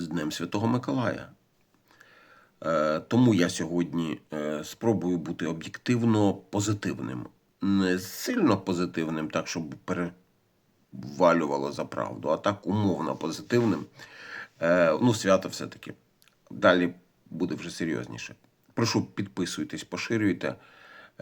з Днем Святого Миколая. Е, Тому я сьогодні е, спробую бути об'єктивно позитивним. Не сильно позитивним, так, щоб перевалювало за правду, а так умовно позитивним. Е, Ну, свято все-таки. Далі буде вже серйозніше. Прошу, підписуйтесь, поширюйте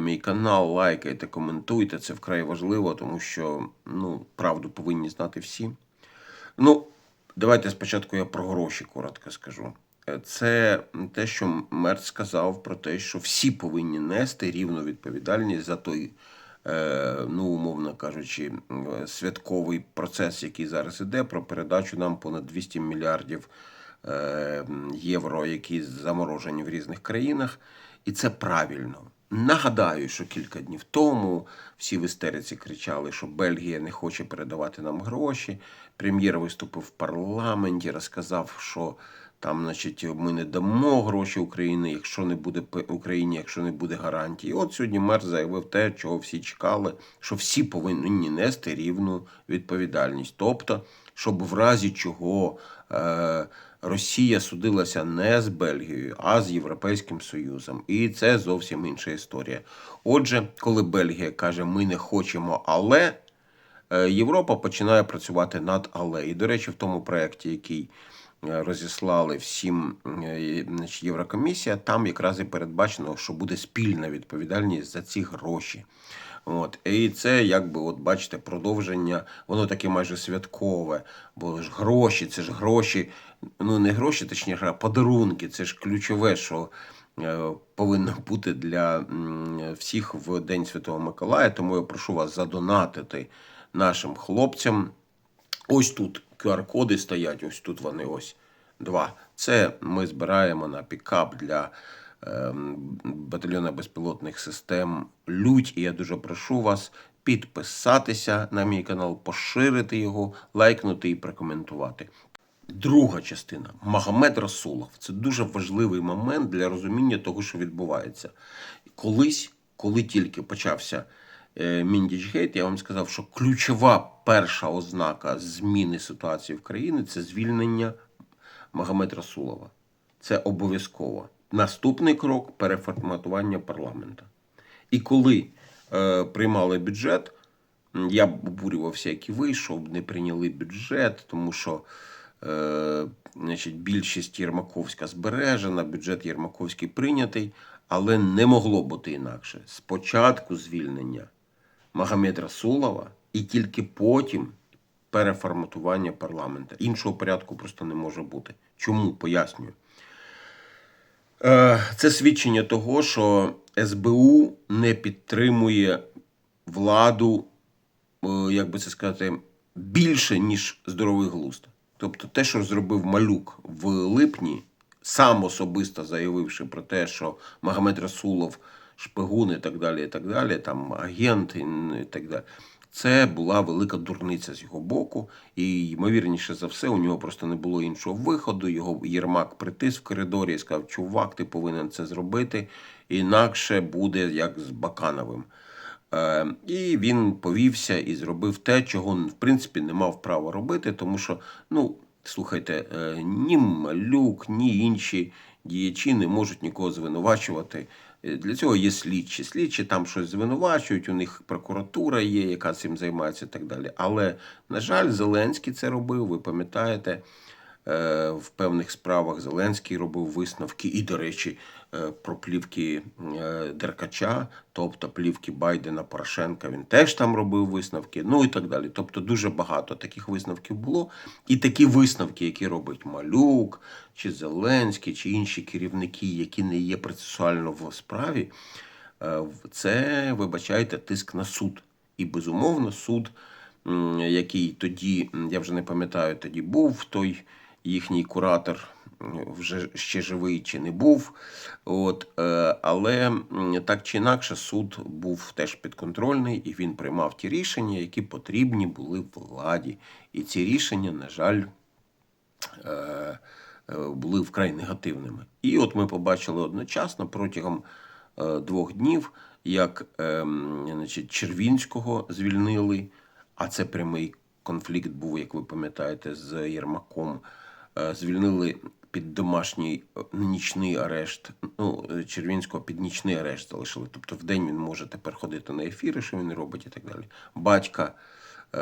мій канал, лайкайте, коментуйте. Це вкрай важливо, тому що ну, правду повинні знати всі. Ну, давайте спочатку я про гроші коротко скажу. Е, Це те, що Мерц сказав про те, що всі повинні нести рівну відповідальність за той, е, ну, умовно кажучи, святковий процес, який зараз іде, про передачу нам понад 200 мільярдів е, євро, які заморожені в різних країнах. І це правильно. Нагадаю, що кілька днів тому всі в істериці кричали, що Бельгія не хоче передавати нам гроші. Прем'єр виступив в парламенті, розказав, що там, значить, ми не дамо гроші Україні, якщо не буде Україні, якщо не буде гарантій. І от сьогодні мер заявив те, чого всі чекали, що всі повинні нести рівну відповідальність. Тобто, щоб в разі чого е, Росія судилася не з Бельгією, а з Європейським Союзом. І це зовсім інша історія. Отже, коли Бельгія каже, ми не хочемо, але е, Європа починає працювати над але. І, до речі, в тому проєкті, який е, розіслали всім е, значить, Єврокомісія, там якраз і передбачено, що буде спільна відповідальність за ці гроші. От. І це, якби, от бачите, продовження, воно таке майже святкове, бо ж гроші, це ж гроші, ну не гроші, точніше, а подарунки, це ж ключове, що е, повинно бути для всіх в День Святого Миколая. Тому я прошу вас задонатити нашим хлопцям. Ось тут QR-коди стоять, ось тут вони ось два. Це ми збираємо на пікап для ем, батальйону безпілотних систем Лють. І я дуже прошу вас підписатися на мій канал, поширити його, лайкнути і прокоментувати. Друга частина Магомед Расулов. Це дуже важливий момент для розуміння того, що відбувається. Колись, коли тільки почався е, Міндічгейт, я вам сказав, що ключова перша ознака зміни ситуації в країні це звільнення Магомед Расулова. Це обов'язково. Наступний крок переформатування парламента. І коли е, приймали бюджет, я обурювався, як і ви, що не прийняли бюджет, тому що е, значить, більшість Єрмаковська збережена, бюджет Єрмаковський прийнятий, але не могло бути інакше. Спочатку звільнення Магомед Расулова і тільки потім переформатування парламента. Іншого порядку просто не може бути. Чому? Пояснюю. Е, Це свідчення того, що СБУ не підтримує владу, е, як би це сказати, більше, ніж здоровий глузд. Тобто те, що зробив Малюк в липні, сам особисто заявивши про те, що Магомед Расулов шпигун і так далі, і так далі, там агент і і так далі. Це була велика дурниця з його боку, і ймовірніше за все, у нього просто не було іншого виходу. Його Єрмак притис в коридорі і сказав: Чувак, ти повинен це зробити, інакше буде як з Бакановим. Е, І він повівся і зробив те, чого в принципі не мав права робити, тому що, ну, слухайте, е, ні Малюк, ні інші діячі не можуть нікого звинувачувати. Е, Для цього є слідчі. Слідчі там щось звинувачують, у них прокуратура є, яка цим займається і так далі. Але, на жаль, Зеленський це робив, ви пам'ятаєте. Е, В певних справах Зеленський робив висновки, і, до речі, е, про плівки е, Деркача, тобто плівки Байдена Порошенка, він теж там робив висновки, ну і так далі. Тобто дуже багато таких висновків було. І такі висновки, які робить Малюк, чи Зеленський, чи інші керівники, які не є процесуально в справі, це, вибачайте, тиск на суд. І безумовно, суд, який тоді, я вже не пам'ятаю, тоді був той їхній куратор, вже ще живий чи не був. От, е, але так чи інакше, суд був теж підконтрольний, і він приймав ті рішення, які потрібні були владі. І ці рішення, на жаль, е, е, були вкрай негативними. І от ми побачили одночасно протягом двох днів, як значить, Червінського звільнили, а це прямий конфлікт був, як ви пам'ятаєте, з Єрмаком. Е, звільнили під домашній е, нічний арешт. Ну, е, Червінського під нічний арешт залишили. Тобто в день він може тепер ходити на ефіри, що він робить і так далі. Батька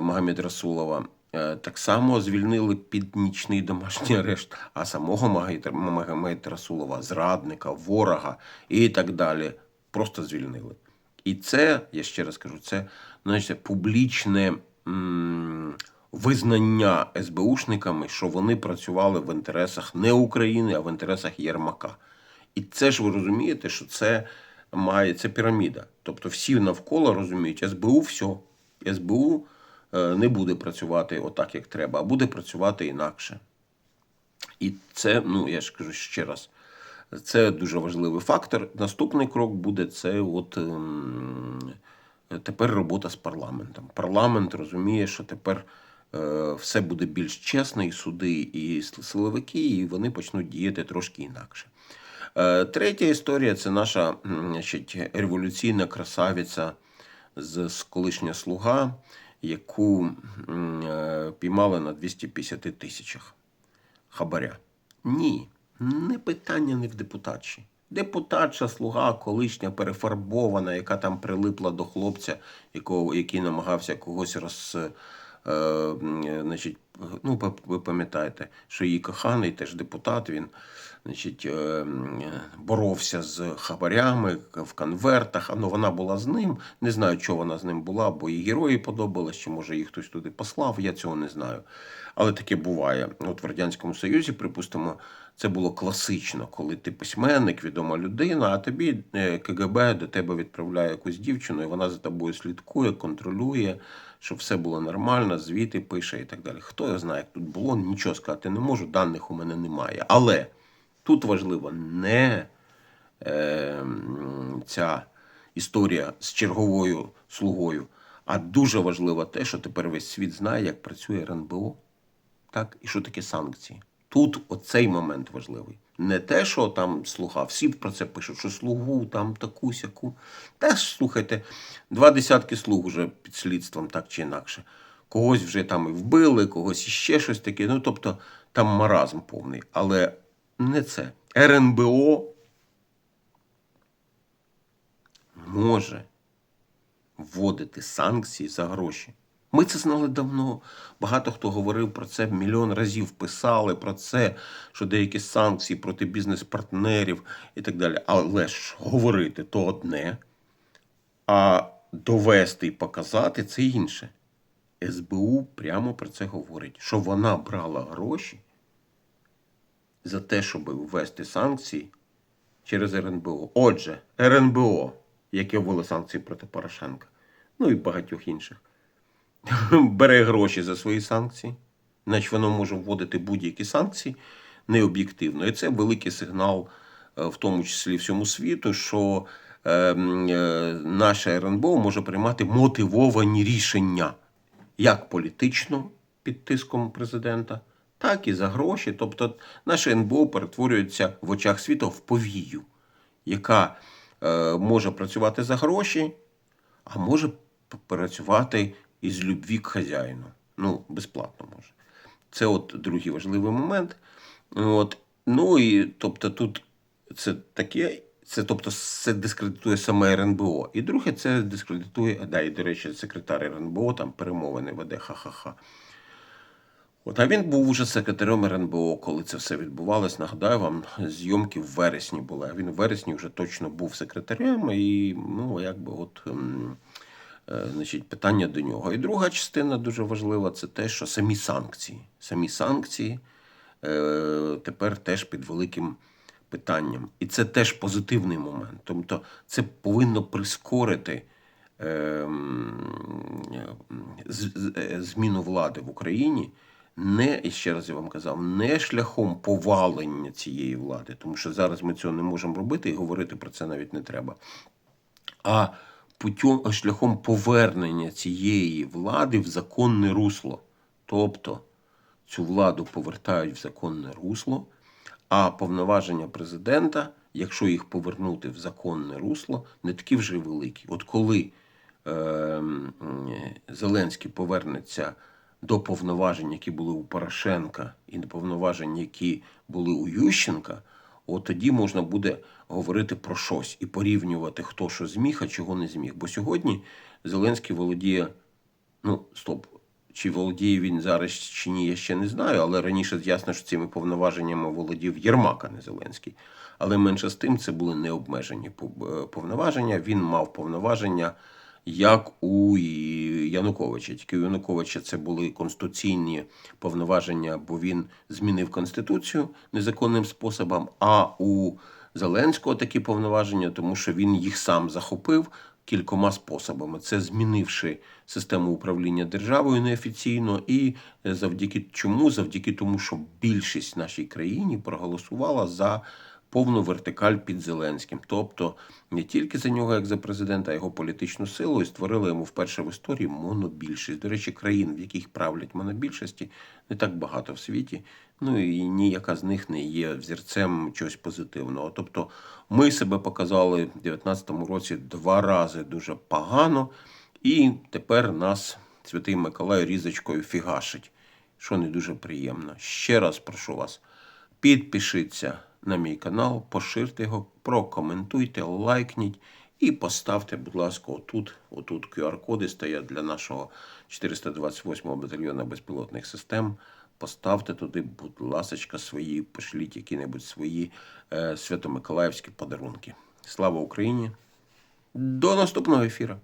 Магомед Расулова так само звільнили під нічний домашній арешт, а самого Магомед Расулова, зрадника, ворога і так далі, просто звільнили. І це, я ще раз кажу, це знаєте, публічне м, визнання СБУшниками, що вони працювали в інтересах не України, а в інтересах Єрмака. І це ж ви розумієте, що це має це піраміда. Тобто всі навколо розуміють, СБУ все. СБУ е, не буде працювати отак, як треба, а буде працювати інакше. І це, ну я ж кажу ще раз, це дуже важливий фактор. Наступний крок буде це от ем, тепер робота з парламентом. Парламент розуміє, що тепер все буде більш чесно, і суди, і силовики, і вони почнуть діяти трошки інакше. Е, Третя історія це наша значить, революційна красавиця з, з колишня слуга, яку е, піймали на 250 тисячах хабаря. Ні, не питання не в депутатші. Депутатша слуга, колишня перефарбована, яка там прилипла до хлопця, який намагався когось роз. Е, м, значить, ну, ви пам'ятаєте, що її коханий, теж депутат, він значить, е, боровся з хабарями в конвертах. Ну, вона була з ним. Не знаю, чого вона з ним була, бо їй герої подобалось, чи може їх хтось туди послав, я цього не знаю. Але таке буває. От в Радянському Союзі, припустимо, це було класично, коли ти письменник, відома людина, а тобі е, КГБ до тебе відправляє якусь дівчину, і вона за тобою слідкує, контролює, щоб все було нормально, звіти пише і так далі. Хто його знає, як тут було, нічого сказати не можу, даних у мене немає. Але тут важливо не е, ця історія з черговою слугою, а дуже важливо те, що тепер весь світ знає, як працює РНБО так? І що таке санкції? Тут оцей момент важливий. Не те, що там слуга, всі про це пишуть, що слугу там таку сяку. Теж слухайте, два десятки слуг уже під слідством, так чи інакше. Когось вже там і вбили, когось іще щось таке. Ну, тобто там маразм повний. Але не це. РНБО може вводити санкції за гроші. Ми це знали давно. Багато хто говорив про це мільйон разів, писали про це, що деякі санкції проти бізнес-партнерів і так далі. Але ж говорити то одне, а довести і показати це інше. СБУ прямо про це говорить, що вона брала гроші за те, щоб ввести санкції через РНБО. Отже, РНБО, яке ввело санкції проти Порошенка, ну і багатьох інших, бере гроші за свої санкції, значить воно може вводити будь-які санкції необ'єктивно. І це великий сигнал, е, в тому числі всьому світу, що е, е, наша РНБО може приймати мотивовані рішення як політично під тиском президента, так і за гроші. Тобто наше НБО перетворюється в очах світу в повію, яка е, може працювати за гроші, а може працювати із любві к хазяїну. Ну, безплатно може. Це от другий важливий момент. От. Ну і тобто тут це таке, це тобто це дискредитує саме РНБО. І друге, це дискредитує, да, і, до речі, секретар РНБО там перемовини веде ха-ха-ха. От, а він був уже секретарем РНБО, коли це все відбувалось. Нагадаю вам, зйомки в вересні були. А він в вересні вже точно був секретарем, і ну, якби от. ем, е, Значить, питання до нього. І друга частина дуже важлива це те, що самі санкції. Самі санкції е, тепер теж під великим питанням. І це теж позитивний момент. Тобто це повинно прискорити е, м, з- з- е, зміну влади в Україні. Не, ще раз я вам казав, не шляхом повалення цієї влади, тому що зараз ми цього не можемо робити і говорити про це навіть не треба а путем, шляхом повернення цієї влади в законне русло. Тобто цю владу повертають в законне русло, а повноваження президента, якщо їх повернути в законне русло, не такі вже великі. От коли е, м, Зеленський повернеться до повноважень, які були у Порошенка, і до повноважень, які були у Ющенка, от тоді можна буде говорити про щось і порівнювати, хто що зміг, а чого не зміг. Бо сьогодні Зеленський володіє, ну, стоп, чи володіє він зараз чи ні, я ще не знаю, але раніше ясно, що цими повноваженнями володів Єрмак, а не Зеленський. Але менше з тим це були необмежені е, повноваження. Він мав повноваження як у Януковича. Тільки у Януковича це були конституційні повноваження, бо він змінив конституцію незаконним способом. А у Зеленського такі повноваження, тому що він їх сам захопив кількома способами. Це змінивши систему управління державою неофіційно, і завдяки чому? Завдяки тому, що більшість в нашій країні проголосувала за повну вертикаль під Зеленським. Тобто не тільки за нього, як за президента, а його політичну силу, і створили йому вперше в історії монобільшість. До речі, країн, в яких правлять монобільшості, не так багато в світі. Ну і ніяка з них не є взірцем чогось позитивного. Тобто ми себе показали в 2019 році два рази дуже погано, і тепер нас святий Миколай різочкою фігашить, що не дуже приємно. Ще раз прошу вас, підпишіться на мій канал, поширте його, прокоментуйте, лайкніть і поставте, будь ласка, отут, отут QR-коди стоять для нашого 428-го батальйону безпілотних систем. Поставте туди, будь ласочка, свої, пошліть які-небудь свої е, свято-миколаївські подарунки. Слава Україні! До наступного ефіру!